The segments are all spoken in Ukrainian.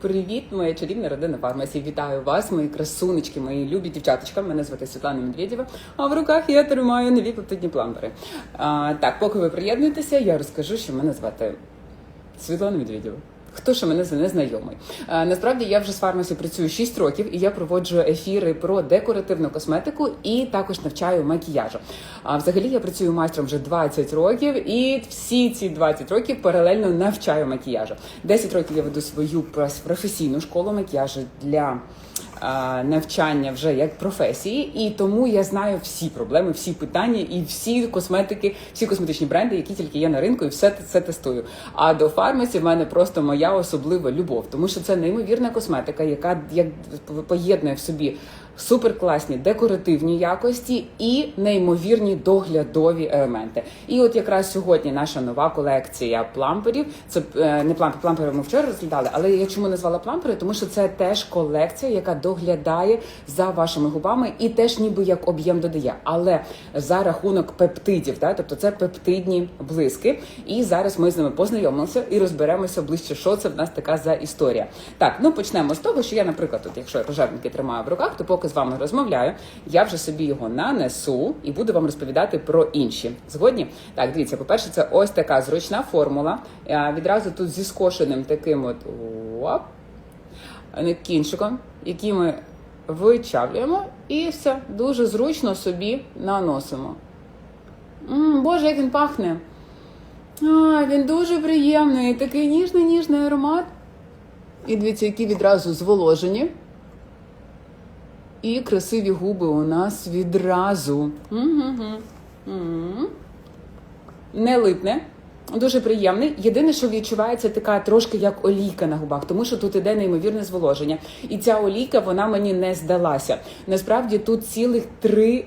Привіт, моя чарівна родина фармасі. Вітаю вас, мої красунечки, мої любі дівчаточка. Мене звати Світлана Медведєва. А в руках я тримаю нові пептидні пламбери. А, так, поки ви приєднуєтеся, я розкажу, що мене звати Світлана Медведєва. Хто ще мене не знайомий? Насправді я вже з фармасі працюю 6 років і я проводжу ефіри про декоративну косметику і також навчаю макіяжу. А взагалі я працюю майстром вже 20 років, і всі ці 20 років паралельно навчаю макіяжу. 10 років я веду свою професійну школу макіяжу для навчання вже як професії, і тому я знаю всі проблеми, всі питання і всі косметики, всі косметичні бренди, які тільки є на ринку, і все це тестую. А до фармасі в мене просто моя особлива любов, тому що це неймовірна косметика, яка як поєднує в собі суперкласні декоративні якості і неймовірні доглядові елементи. І от якраз сьогодні наша нова колекція пламперів. Це е, не плампер, плампери ми вчора розглядали, але я чому назвала плампери? Тому що це теж колекція, яка доглядає за вашими губами і теж ніби як об'єм додає, але за рахунок пептидів, да? тобто це пептидні блиски. І зараз ми з ними познайомимося і розберемося ближче, що це в нас така за історія. Так, ну почнемо з того, що я, наприклад, тут, якщо я пожежники тримаю в руках, то поки з вами розмовляю, я вже собі його нанесу і буду вам розповідати про інші. Згодні? Так, дивіться, по-перше, це ось така зручна формула. Е, Відразу тут зі скошеним таким от оп, е, кінчиком, який ми вичавлюємо, і все дуже зручно собі наносимо. м Боже, як він пахне! А, він дуже приємний, такий ніжний ніжний аромат. І дивіться, які відразу зволожені. І красиві губи у нас відразу. Не липне. Дуже приємний. Єдине, що відчувається така трошки як олійка на губах, тому що тут іде неймовірне зволоження. І ця олійка вона мені не здалася. Насправді тут цілих три.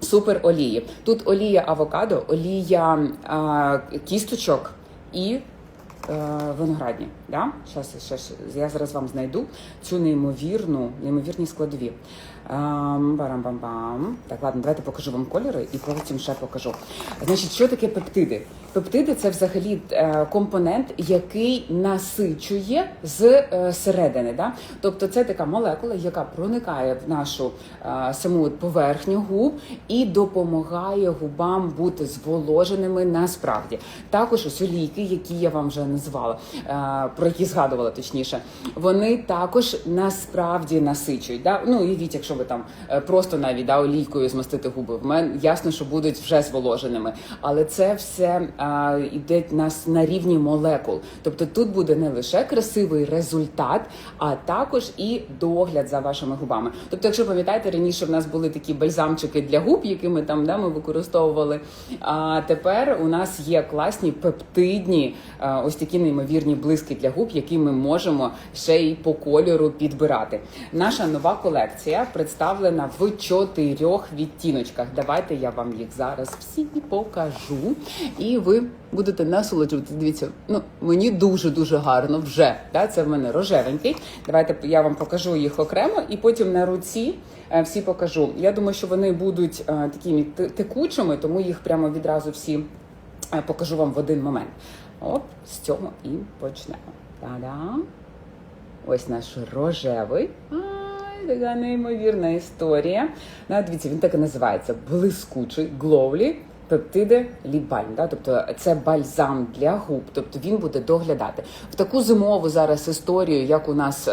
Супер олії. Тут олія авокадо, олія а, кісточок і е, виноградні. Да? Щас, щас, я зараз вам знайду цю неймовірну, неймовірні складові. Барам-бам-бам. Так, ладно, давайте покажу вам кольори і потім ще покажу. Значить, що таке пептиди? Пептиди це взагалі е, компонент, який насичує з е. Да? Тобто це така молекула, яка проникає в нашу е, саму поверхню губ і допомагає губам бути зволоженими насправді. Також ось олійки, які я вам вже назвала, про які згадувала точніше, вони також насправді насичують. Да? Ну уявіть, якщо ви там просто навіть да, олійкою змастити губи, в мене ясно, що будуть вже зволоженими. Але це все йде нас на рівні молекул. Тобто тут буде не лише красивий результат, а також і догляд за вашими губами. Тобто, якщо пам'ятаєте, раніше в нас були такі бальзамчики для губ, якими там да, ми використовували. А тепер у нас є класні пептидні, ось такі неймовірні блиски для губ, які ми можемо ще й по кольору підбирати. Наша нова колекція представлена в чотирьох відтіночках. Давайте я вам їх зараз всі покажу, і ви будете насолоджуватися. Дивіться, ну мені дуже дуже гарно вже. Да? Це в мене рожевенький. Давайте я вам покажу їх окремо, і потім на руці е, всі покажу. Я думаю, що вони будуть е, такими текучими, тому їх прямо відразу всі е, покажу вам в один момент. От з цього і почнемо. Та-дам! Ось наш рожевий. Така неймовірна історія. Да, дивіться, він так і називається блискучий гловлі. Пептиди лібальм, да? тобто це бальзам для губ, тобто він буде доглядати в таку зимову зараз історію, як у нас е,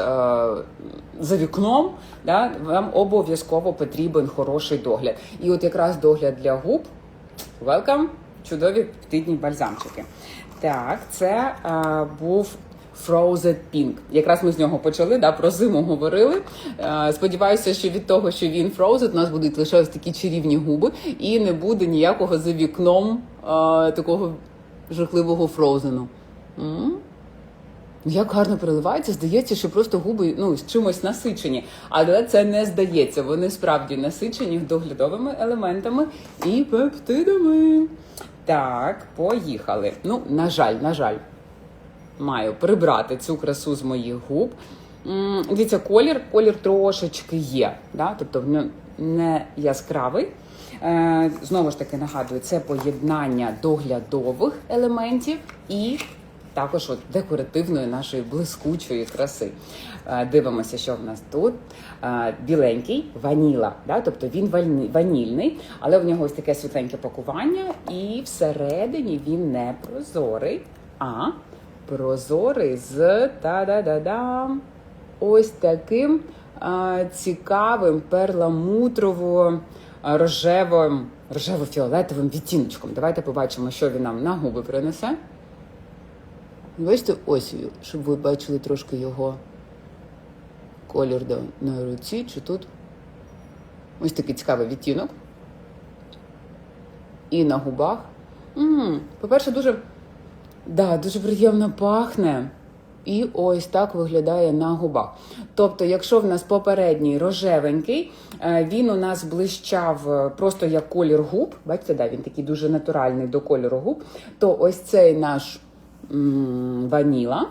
за вікном, да? вам обов'язково потрібен хороший догляд. І от якраз догляд для губ Welcome! Чудові пептидні бальзамчики. Так, це е, був Frozen Pink. Якраз ми з нього почали, да, про зиму говорили. Е, сподіваюся, що від того, що він Frozen, у нас будуть лише ось такі чарівні губи, і не буде ніякого за вікном е, такого жахливого фроузену. Як гарно переливається, здається, що просто губи ну, з чимось насичені. Але це не здається. Вони справді насичені доглядовими елементами і пептидами. Так, поїхали. Ну, на жаль, на жаль, маю прибрати цю красу з моїх губ. Дивіться, колір, колір трошечки є. Да? Тобто не яскравий. Е, знову ж таки нагадую, це поєднання доглядових елементів і також от декоративної нашої блискучої краси. Е, Дивимося, що в нас тут. Е, Біленький ваніла, да? тобто він ванільний, але в нього ось таке світленьке пакування, і всередині він не прозорий, а прозорий з та-да-да-дам. Ось таким а, цікавим перламутрово рожевим, рожево-фіолетовим відтіночком. Давайте побачимо, що він нам на губи принесе. Бачите, ось, щоб ви бачили трошки його колір на руці чи тут. Ось такий цікавий відтінок. І на губах. По-перше, дуже, да, дуже приємно пахне. І ось так виглядає на губах. Тобто, якщо в нас попередній рожевенький, е, він у нас блищав е, просто як колір губ. Бачите, да, він такий дуже натуральний до кольору губ. То ось цей наш м, ваніла.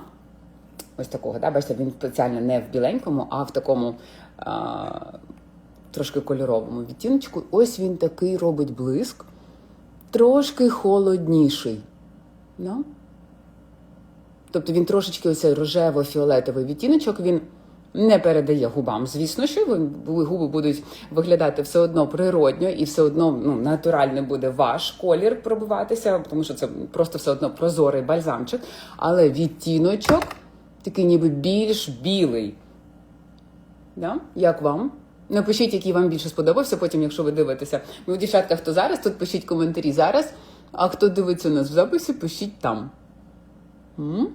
Ось такого, да? бачите, він спеціально не в біленькому, а в такому а, трошки кольоровому відтіночку. Ось він такий робить блиск, трошки холодніший. Да? Тобто він трошечки ось цей рожево-фіолетовий відтіночок він не передає губам. Звісно, що губи будуть виглядати все одно природньо і все одно ну, натурально буде ваш колір пробиватися, тому що це просто все одно прозорий бальзамчик. Але відтіночок такий ніби більш білий. Да? Як вам? Напишіть, який вам більше сподобався, потім, якщо ви дивитеся. Ви, дівчатка, хто зараз, тут пишіть коментарі зараз, а хто дивиться нас в записі, пишіть там. М?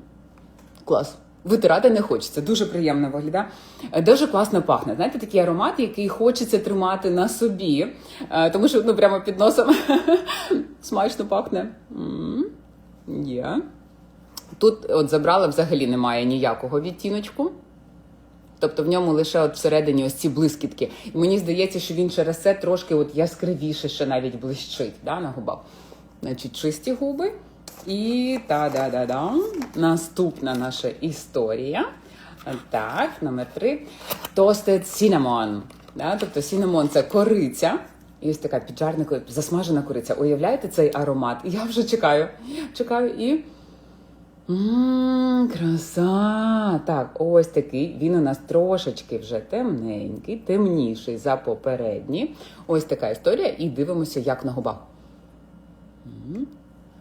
Клас. Витирати не хочеться, дуже приємно виглядає. Е, Дуже класно пахне. Знаєте, такий аромат, який хочеться тримати на собі, Е, тому що ну, прямо під носом смачно пахне. Є. Тут от забрала взагалі немає ніякого відтіночку. Тобто в ньому лише от всередині ось ці блискітки. І мені здається, що він через це трошки от яскравіше ще навіть блищить да, на губах. Значить, чисті губи. І та-да-да-да. Наступна наша історія. Так, номер три. Toasted cinnamon. Да, тобто cinnamon – це кориця. І ось така піджарна, ко- засмажена кориця. Уявляєте цей аромат? Я вже чекаю. Чекаю і. Ммм, краса. Так, ось такий. Він у нас трошечки вже темненький, темніший за попередні. Ось така історія. І дивимося, як на губах.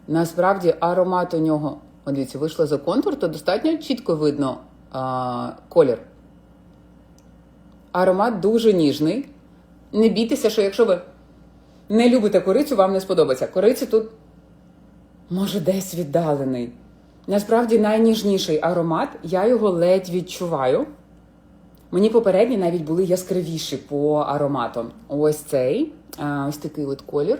Насправді аромат у нього, от дивіться, вийшло за контур, то достатньо чітко видно а, колір. Аромат дуже ніжний. Не бійтеся, що якщо ви не любите корицю, вам не сподобається. Кориця тут може десь віддалений. Насправді найніжніший аромат, я його ледь відчуваю. Мені попередні навіть були яскравіші по аромату. Ось цей, ось такий от колір.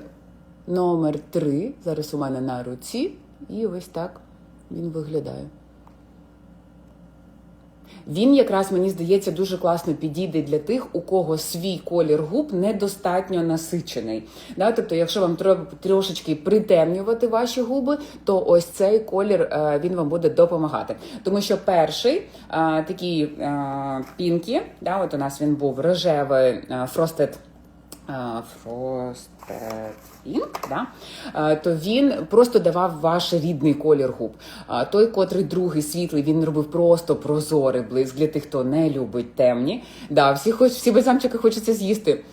Номер 3. Зараз у мене на руці. І ось так він виглядає. Він якраз мені здається дуже класно підійде для тих, у кого свій колір губ недостатньо насичений. Да? Тобто, якщо вам треба трошечки притемнювати ваші губи, то ось цей колір е, він вам буде допомагати. Тому що перший е, такий е, пінкі, да, от у нас він був рожевий е, Frosted е, Pink, да? е, то він просто давав ваш рідний колір губ. Той, котрий другий світлий, він робив просто прозорий блиск для тих, хто не любить темні. Да, всі, хоч, всі бальзамчики хочеться з'їсти.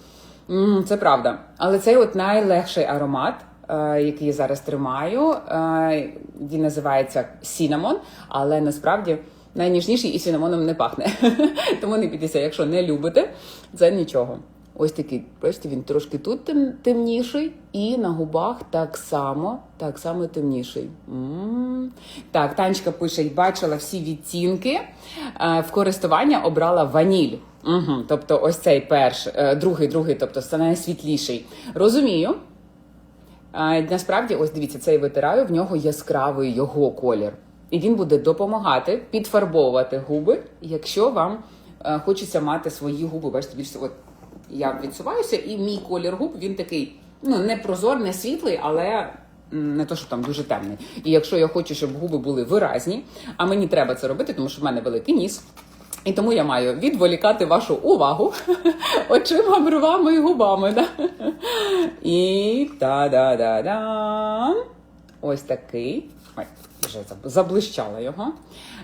Це правда. Але цей от найлегший аромат. е, Який я зараз тримаю, Е, він називається Cinnamon, але насправді найніжніший і сінамоном не пахне. Тому не бійтеся, якщо не любите, це нічого. Ось такий, бачите, він трошки тут тем, темніший, і на губах так само, так само темніший. м Так, Танечка пише, бачила всі відтінки. Е, В користування обрала ваніль. Угу, тобто ось цей перший, е, другий, другий, тобто це найсвітліший. Розумію. А, насправді, ось дивіться, цей витираю, в нього яскравий його колір. І він буде допомагати підфарбовувати губи, якщо вам е, хочеться мати свої губи. Бачите, більше от я відсуваюся, і мій колір губ він такий, ну не прозор, не світлий, але не то, що там дуже темний. І якщо я хочу, щоб губи були виразні, а мені треба це робити, тому що в мене великий ніс. І тому я маю відволікати вашу увагу очима, бровами і губами. Да? І та-да-да-да. Ось такий. Ой, вже заблищала його.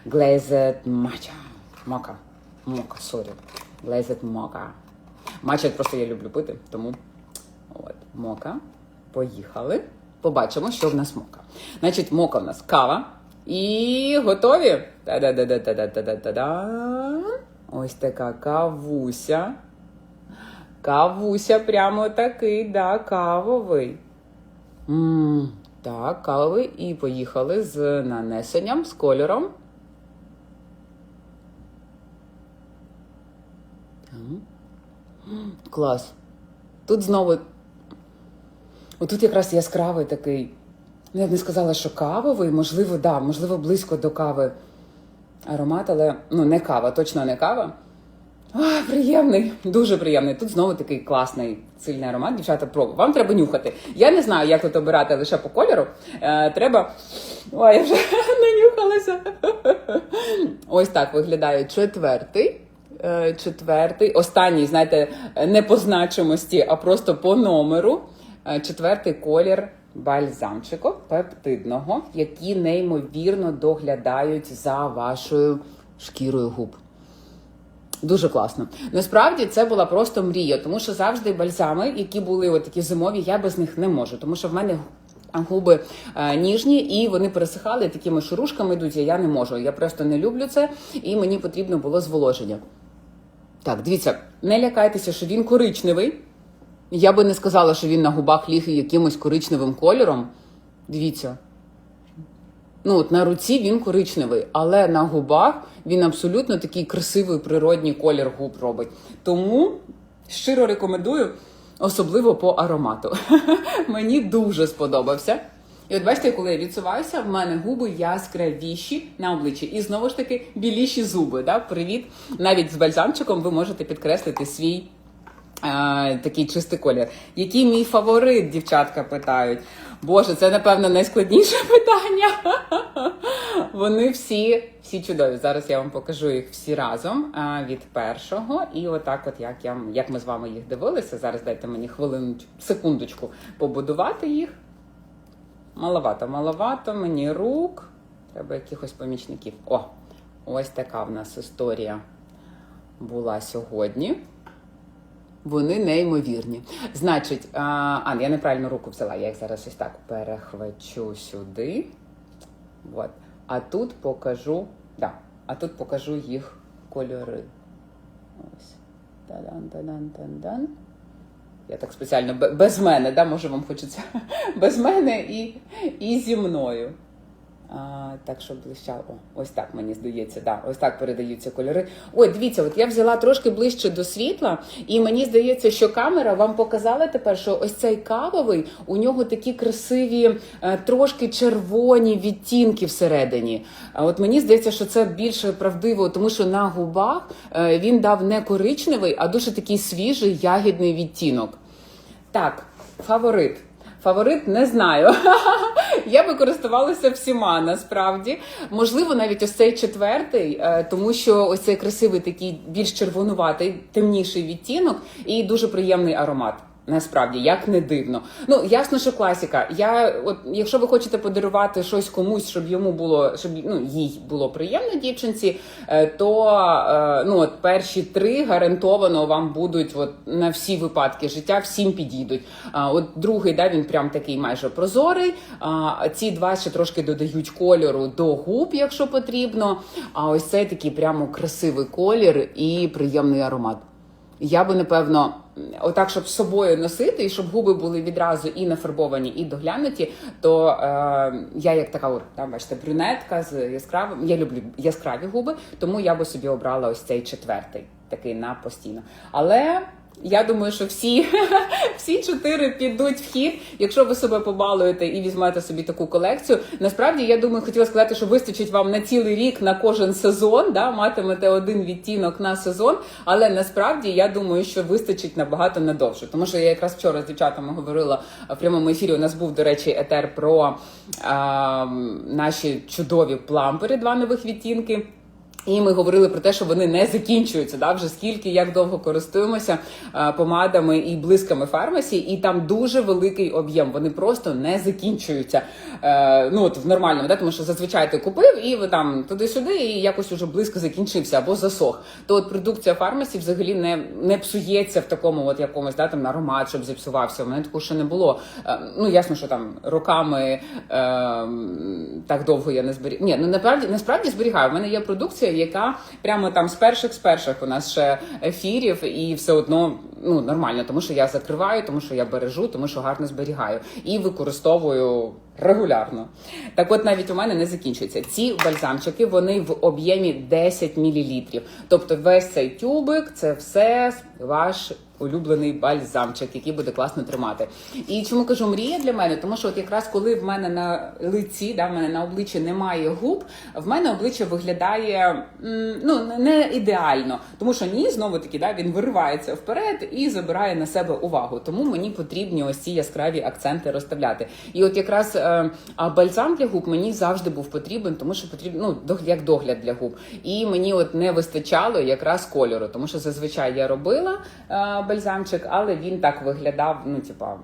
Glazed Matcha. Мока. Мока, сорі. Glazed Mocha. Матча просто я люблю пити, тому от, мока. Поїхали. Побачимо, що в нас мока. Значить, мока в нас кава. І готові. Та-да-да-да-да-да-да-да-да. Ось така кавуся. Кавуся прямо такий, да, кавовий. м так, кавовий. І поїхали з нанесенням, з кольором. Так. Клас. Тут знову. Отут якраз яскравий такий. Ну, я б не сказала, що кавовий, можливо, да, можливо, близько до кави аромат, але ну, не кава, точно не кава. А, приємний, дуже приємний. Тут знову такий класний сильний аромат. Дівчата, пробуй. Вам треба нюхати. Я не знаю, як тут обирати лише по кольору. Е, треба. Ой, я вже нанюхалася. Ось так виглядає четвертий. Е, Четвертий, останній, знаєте, не по значимості, а просто по номеру. Е, Четвертий колір бальзамчику пептидного, які неймовірно доглядають за вашою шкірою губ. Дуже класно. Насправді це була просто мрія, тому що завжди бальзами, які були от такі зимові, я без них не можу, тому що в мене губи е, ніжні і вони пересихали такими шурушками йдуть. Я не можу. Я просто не люблю це, і мені потрібно було зволоження. Так, дивіться, не лякайтеся, що він коричневий. Я би не сказала, що він на губах ліг якимось коричневим кольором. Дивіться. Ну, от на руці він коричневий, але на губах він абсолютно такий красивий природній колір губ робить. Тому щиро рекомендую, особливо по аромату. Мені дуже сподобався. І от бачите, коли я відсуваюся, в мене губи яскравіші на обличчі. І знову ж таки біліші зуби. Да? Привіт! Навіть з бальзамчиком ви можете підкреслити свій е, такий чистий колір. Який мій фаворит, дівчатка питають. Боже, це напевно найскладніше питання. Вони всі, всі чудові. Зараз я вам покажу їх всі разом е, від першого. І отак, от як я як ми з вами їх дивилися. Зараз дайте мені хвилину, секундочку побудувати їх. Маловато, маловато, мені рук. Треба якихось помічників. О, ось така в нас історія була сьогодні. Вони неймовірні. Значить, а, а я неправильно руку взяла. Я їх зараз ось так перехвачу сюди. От. А тут покажу. Да, а тут покажу їх кольори. Ось. Тадан, тадан, тадан. Я так спеціально бе- без мене, да, може вам хочеться без мене і, і зі мною. А, так, щоб блищало. Ось так мені здається, да, ось так передаються кольори. Ой, дивіться, от я взяла трошки ближче до світла, і мені здається, що камера вам показала тепер, що ось цей кавовий, у нього такі красиві, е, трошки червоні відтінки всередині. А от мені здається, що це більше правдиво, тому що на губах е, він дав не коричневий, а дуже такий свіжий ягідний відтінок. Так, фаворит. Фаворит не знаю. Я би користувалася всіма насправді. Можливо, навіть ось цей четвертий, е, тому що ось цей красивий такий більш червонуватий, темніший відтінок і дуже приємний аромат. Насправді, як не дивно. Ну ясно, що класіка. Я, от, якщо ви хочете подарувати щось комусь, щоб йому було, щоб ну їй було приємно дівчинці, е, то е, ну от перші три гарантовано вам будуть от на всі випадки життя, всім підійдуть. А от другий, да, він прям такий майже прозорий. А ці два ще трошки додають кольору до губ, якщо потрібно. А ось цей такий прямо красивий колір і приємний аромат. Я би напевно отак, щоб з собою носити, і щоб губи були відразу і нафарбовані, і доглянуті, то е, я як така, там, бачите, брюнетка з яскравим. Я люблю яскраві губи, тому я би собі обрала ось цей четвертий, такий на постійно. Але я думаю, що всі, всі чотири підуть в хід, якщо ви себе побалуєте і візьмете собі таку колекцію. Насправді, я думаю, хотіла сказати, що вистачить вам на цілий рік на кожен сезон, да, матимете один відтінок на сезон. Але насправді я думаю, що вистачить набагато надовше. Тому що я якраз вчора з дівчатами говорила в прямому ефірі. У нас був, до речі, етер про а, наші чудові плампери, два нових відтінки. І ми говорили про те, що вони не закінчуються. Да? Вже скільки як довго користуємося е, помадами і блисками фармасі, і там дуже великий об'єм. Вони просто не закінчуються. Е, ну от в нормальному, да? тому що зазвичай ти купив і ви там туди-сюди, і якось уже близько закінчився або засох. То от продукція фармасі взагалі не, не псується в такому, от якомусь да, там аромат, щоб зіпсувався. У мене такого ще не було. Е, ну ясно, що там роками е, так довго я не зберігаю. Ні, ну насправді насправді зберігаю. У мене є продукція, яка прямо там з перших з перших у нас ще ефірів, і все одно ну нормально, тому що я закриваю, тому що я бережу, тому що гарно зберігаю і використовую. Регулярно. Так от навіть у мене не закінчується. Ці бальзамчики вони в об'ємі 10 мл. Тобто весь цей тюбик це все ваш улюблений бальзамчик, який буде класно тримати. І чому кажу мрія для мене? Тому що от якраз коли в мене на лиці, да, в мене на обличчі немає губ, в мене обличчя виглядає ну не ідеально, тому що ні, знову таки, да, він виривається вперед і забирає на себе увагу. Тому мені потрібні ось ці яскраві акценти розставляти. І от якраз е, а бальзам для губ мені завжди був потрібен, тому що потрібно ну, як догляд для губ. І мені от не вистачало якраз кольору, тому що зазвичай я робила е, бальзамчик, але він так виглядав, ну типа.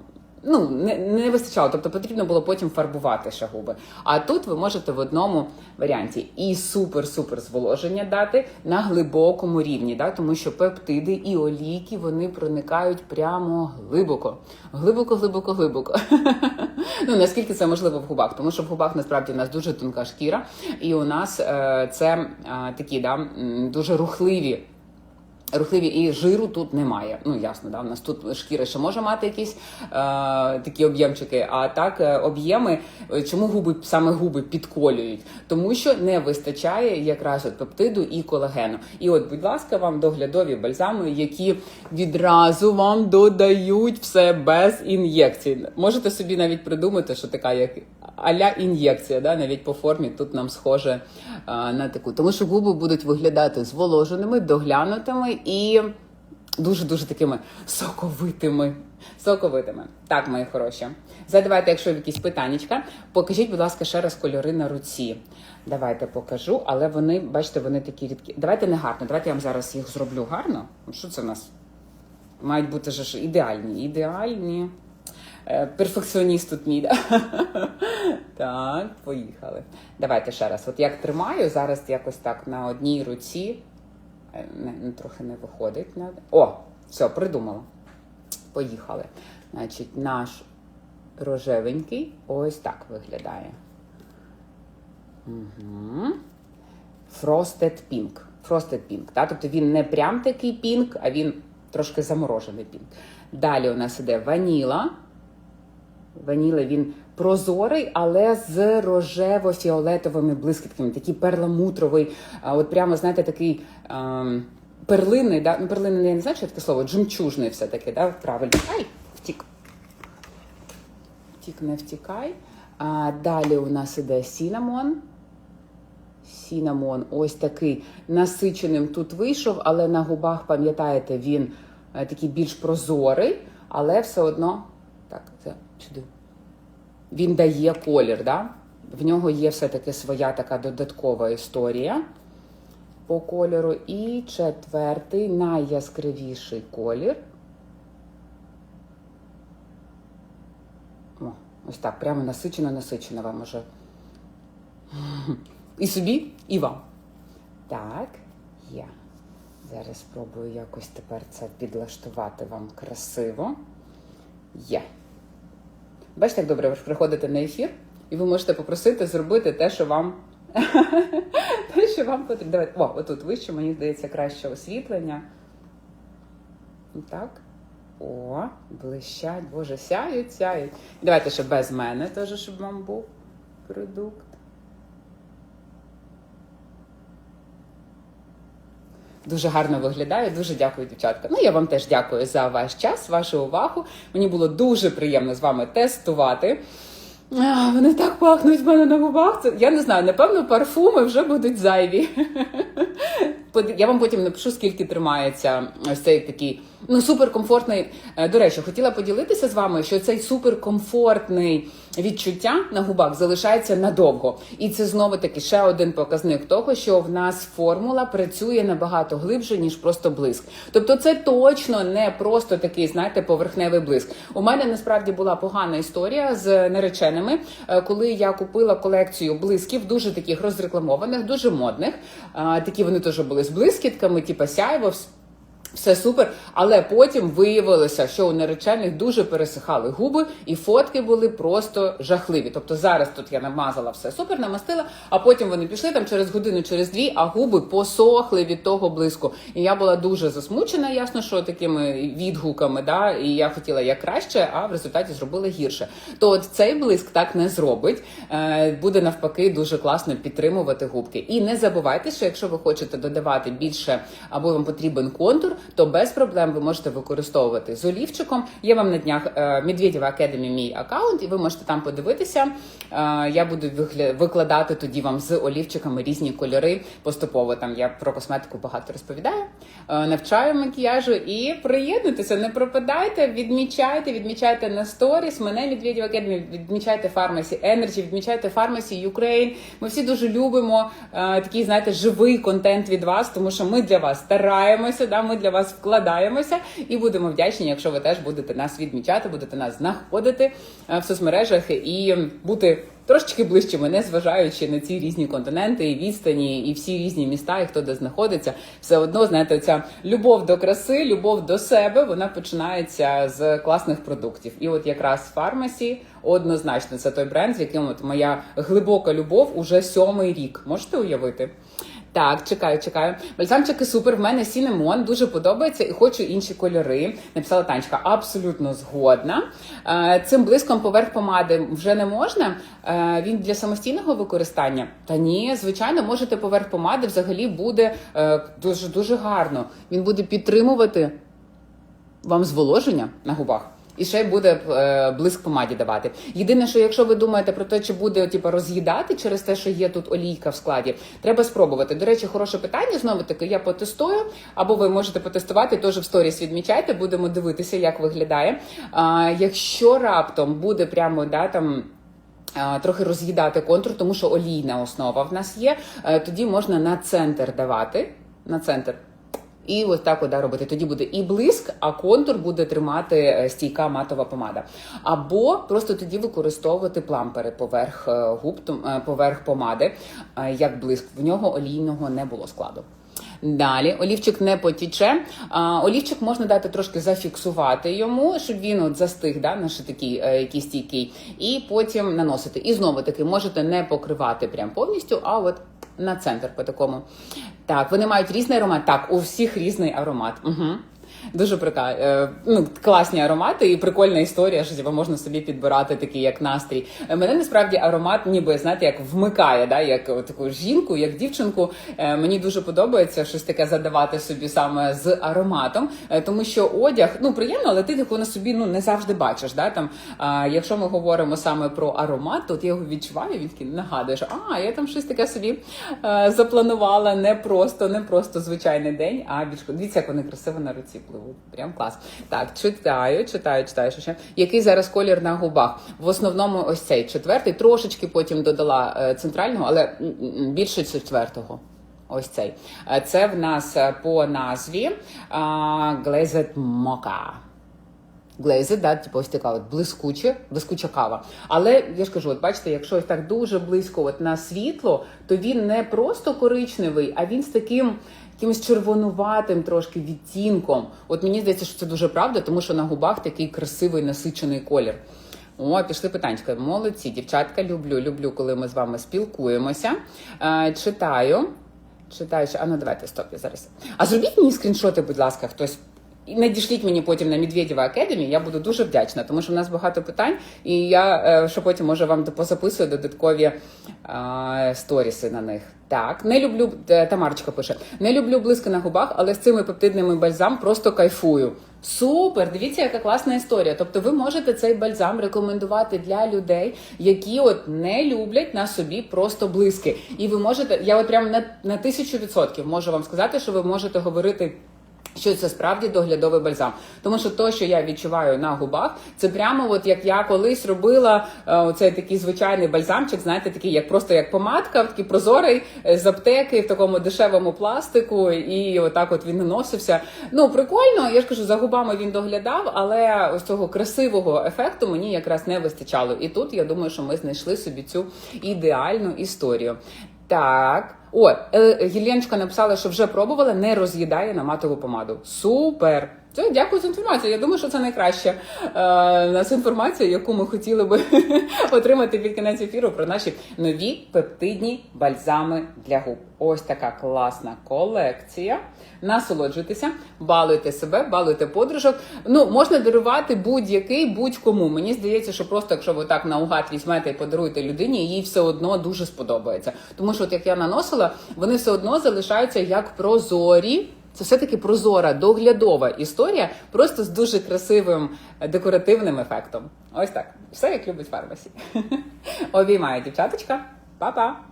Ну, не, не вистачало, тобто потрібно було потім фарбувати ще губи. А тут ви можете в одному варіанті і супер-супер зволоження дати на глибокому рівні, да? тому що пептиди і олійки вони проникають прямо глибоко. Глибоко, глибоко, глибоко. ну наскільки це можливо в губах, тому що в губах насправді у нас дуже тонка шкіра, і у нас е, це е, такі дуже рухливі Рухливі і жиру тут немає. Ну ясно, да. У нас тут шкіра ще може мати якісь е, такі об'ємчики. А так е, об'єми, е, чому губи саме губи підколюють? Тому що не вистачає якраз от пептиду і колагену. І от, будь ласка, вам доглядові бальзами, які відразу вам додають все без ін'єкцій. Можете собі навіть придумати, що така як аля ін'єкція, да, навіть по формі тут нам схоже е, на таку. Тому що губи будуть виглядати зволоженими, доглянутими і дуже-дуже такими соковитими. Соковитими. Так, мої хороші. Задавайте, якщо якісь питаннячка. Покажіть, будь ласка, ще раз кольори на руці. Давайте покажу, але вони, бачите, вони такі рідкі. Давайте не гарно. Давайте я вам зараз їх зроблю гарно. Що це в нас? Мають бути ж ідеальні. Ідеальні. Е, Перфекціоніст тут мій. Так, поїхали. Давайте ще раз. От як тримаю, зараз якось так на одній руці. Е, трохи не виходить. О, все, придумала. Поїхали. Значить, наш рожевенький ось так виглядає. Угу. Frosted Pink. Frosted Pink. Та? Тобто він не прям такий пінк, а він трошки заморожений пінк. Далі у нас іде ваніла. Ваніла він прозорий, але з рожево-фіолетовими блискітками, такий перламутровий, от прямо, знаєте, такий ем, перлинний, да? ну перлинний, я не знаю, що таке слово, жемчужний все-таки, да? правильно. Ай, втік. Втік, не втікай. А, далі у нас іде сінамон. Сінамон, ось такий насиченим тут вийшов, але на губах, пам'ятаєте, він е, такий більш прозорий, але все одно. Сюди. Він дає колір, да? в нього є все-таки своя така додаткова історія по кольору. І четвертий, найяскравіший колір. О, ось так, прямо насичено, насичено вам уже. І собі, і вам. Так, я зараз спробую якось тепер це підлаштувати вам красиво. Є. Бачите, як добре ви приходите на ефір, і ви можете попросити зробити те, що вам те, що вам потрібно. Давайте. О, отут вище, мені здається, краще освітлення. Так. О, блищать, боже, сяють, сяють. Давайте ще без мене теж, щоб вам був продукт. Дуже гарно виглядає. Дуже дякую, дівчатка. Ну я вам теж дякую за ваш час, вашу увагу. Мені було дуже приємно з вами тестувати. А, вони так пахнуть в мене на губах. Я не знаю, напевно, парфуми вже будуть зайві. Я вам потім напишу, скільки тримається ось цей такий ну суперкомфортний. Е, До речі, хотіла поділитися з вами, що цей суперкомфортний відчуття на губах залишається надовго. І це знову таки ще один показник того, що в нас формула працює набагато глибше, ніж просто блиск. Тобто, це точно не просто такий, знаєте, поверхневий блиск. У мене насправді була погана історія з нареченими, е, коли я купила колекцію блисків, дуже таких розрекламованих, дуже модних. Такі вони теж були з блискітками, типа сяйво. Вс- все супер, але потім виявилося, що у наречених дуже пересихали губи, і фотки були просто жахливі. Тобто зараз тут я намазала все супер, намастила, а потім вони пішли там через годину, через дві, а губи посохли від того блиску. І я була дуже засмучена, ясно, що такими відгуками, да, і я хотіла як краще, а в результаті зробила гірше. То от цей блиск так не зробить. Е, Буде навпаки дуже класно підтримувати губки. І не забувайте, що якщо ви хочете додавати більше або вам потрібен контур, то без проблем ви можете використовувати з олівчиком. Є вам на днях е, Медведєва Академі мій аккаунт, і ви можете там подивитися. Е, Я буду викладати тоді вам з олівчиками різні кольори. Поступово там я про косметику багато розповідаю, навчаю макіяжу і приєднуйтеся, не пропадайте, відмічайте, відмічайте на сторіс. Мене Медведєва Академі, відмічайте Pharmacy Energy, відмічайте Pharmacy Ukraine. Ми всі дуже любимо е, такий, знаєте, живий контент від вас, тому що ми для вас стараємося, да, ми для вас вкладаємося і будемо вдячні, якщо ви теж будете нас відмічати, будете нас знаходити е, в соцмережах і бути. Трошечки ближчими, не зважаючи на ці різні континенти і відстані, і всі різні міста, і хто де знаходиться, все одно знаєте, ця любов до краси, любов до себе, вона починається з класних продуктів. І от якраз фармасі однозначно це той бренд, з яким от моя глибока любов уже сьомий рік. Можете уявити? Так, чекаю, чекаю. Бальзамчики супер. В мене сінемон дуже подобається і хочу інші кольори. Написала Танечка, абсолютно згодна. Е, Цим блиском поверх помади вже не можна. Е, Він для самостійного використання. Та ні, звичайно, можете поверх помади взагалі буде е, дуже дуже гарно. Він буде підтримувати вам зволоження на губах. І ще буде е, блиск помаді давати. Єдине, що якщо ви думаєте про те, чи буде типу, роз'їдати через те, що є тут олійка в складі, треба спробувати. До речі, хороше питання. Знову таки, я потестую, або ви можете потестувати, теж в сторіс відмічайте, будемо дивитися, як виглядає. А, якщо раптом буде прямо да, там. Трохи роз'їдати контур, тому що олійна основа в нас є. е, Тоді можна на центр давати. На центр. І ось так от да, робити. Тоді буде і блиск, а контур буде тримати е, стійка матова помада. Або просто тоді використовувати плампери поверх е, губ, е, поверх помади, як блиск. В нього олійного не було складу. Далі олівчик не потіче. А, олівчик можна дати трошки зафіксувати йому, щоб він от застиг, да, наш такий якийсь стійкий, і потім наносити. І знову таки можете не покривати прям повністю, а от на центр по такому. Так, вони мають різний аромат. Так, у всіх різний аромат. Угу. Дуже прика... е, ну, класні аромати і прикольна історія, що типу, можна собі підбирати такий як настрій. Е, Мене насправді аромат, ніби знаєте, як вмикає, да, як таку жінку, як дівчинку. Е, Мені дуже подобається щось таке задавати собі саме з ароматом, тому що одяг ну приємно, але ти таку на собі ну не завжди бачиш. Да, там, а, якщо ми говоримо саме про аромат, то от я його відчуваю, він такий нагадує, що а я там щось таке собі запланувала не просто, не просто звичайний день, а більш дивіться, як вони красиво на руці пливуть. Прям клас. Так, читаю, читаю, читаю. Ще? Який зараз колір на губах? В основному ось цей четвертий, трошечки потім додала е, центрального, але більше четвертого. Ось цей. Е, Це в нас е, по назві Glazed Mocha. Глейзи, да, типу ось така от блискуче, блискуча кава. Але я ж кажу, от бачите, якщо ось так дуже близько от на світло, то він не просто коричневий, а він з таким якимось червонуватим трошки відтінком. От мені здається, що це дуже правда, тому що на губах такий красивий насичений колір. О, пішли питанчика. Молодці, дівчатка, люблю, люблю, коли ми з вами спілкуємося. Е, читаю. Читаю, а ну давайте, стоп, я зараз. А зробіть мені скріншоти, будь ласка, хтось І надішліть мені потім на Медведєва Академі, я буду дуже вдячна, тому що в нас багато питань, і я ще потім може вам позаписую додаткові е, сторіси на них. Так, не люблю е, Тамарочка пише: не люблю блиски на губах, але з цими пептидними бальзам просто кайфую. Супер! Дивіться, яка класна історія. Тобто, ви можете цей бальзам рекомендувати для людей, які от не люблять на собі просто блиски. І ви можете, я от прям на, на тисячу відсотків можу вам сказати, що ви можете говорити. Що це справді доглядовий бальзам, тому що то, що я відчуваю на губах, це прямо от як я колись робила е, оцей такий звичайний бальзамчик, знаєте, такий як просто як помадка, такий прозорий е, з аптеки в такому дешевому пластику, і отак от він наносився. Ну прикольно, я ж кажу, за губами він доглядав, але ось цього красивого ефекту мені якраз не вистачало. І тут я думаю, що ми знайшли собі цю ідеальну історію. Так. О, е, Єленочка написала, що вже пробувала, не роз'їдає на матову помаду. Супер! Це дякую за інформацію. Я думаю, що це найкраща е, інформація, яку ми хотіли би отримати під кінець ефіру про наші нові пептидні бальзами для губ. Ось така класна колекція. Насолоджуйтеся, балуйте себе, балуйте подружок. Ну, можна дарувати будь-який будь-кому. Мені здається, що просто якщо ви так наугад візьмете і подаруєте людині, їй все одно дуже сподобається. Тому що, от як я наносила, вони все одно залишаються як прозорі. Це все-таки прозора, доглядова історія, просто з дуже красивим е, декоративним ефектом. Ось так. Все як любить фармасі. Обіймаю, дівчаточка. Па-па!